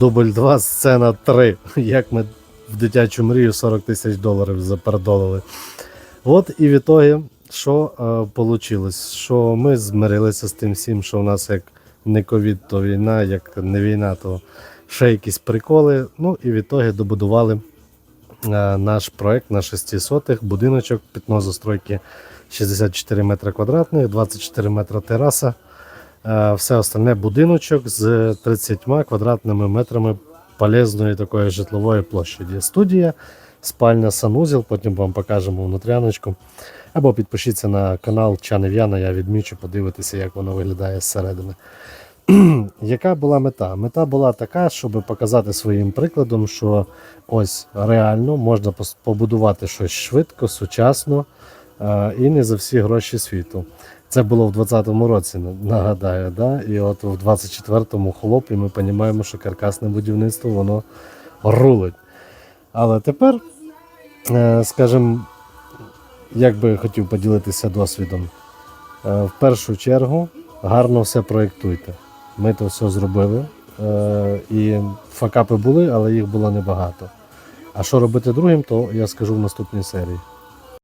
Дубль 2, сцена 3. Як ми в дитячу мрію 40 тисяч доларів запердолили. От і в ітогі, що е, вийшло? Що ми змирилися з тим всім, що у нас як не ковід, то війна, як не війна, то ще якісь приколи. Ну і в ітогі добудували е, наш проект на 600 будиночок, пітно застройки 64 метри квадратних, 24 метри тераса. Е, Все остальне будиночок з 30 квадратними метрами полезної такої житлової площаді. Студія, спальня, санузел, потім вам покажемо внутряночку. Або підпишіться на канал Чанев'яна, я відмічу, подивитися, як воно виглядає зсередини. Яка була мета? Мета була така, щоб показати своїм прикладом, що ось реально можна побудувати щось швидко, сучасно і не за всі гроші світу. Це було в 2020 році, нагадаю, да? і от в 24-му хлоп, ми розуміємо, що каркасне будівництво воно рулить. Але тепер, е, скажімо, як би хотів поділитися досвідом. Е, В першу чергу гарно все проєктуйте. Ми то все зробили. е, І факапи були, але їх було небагато. А що робити другим, то я скажу в наступній серії.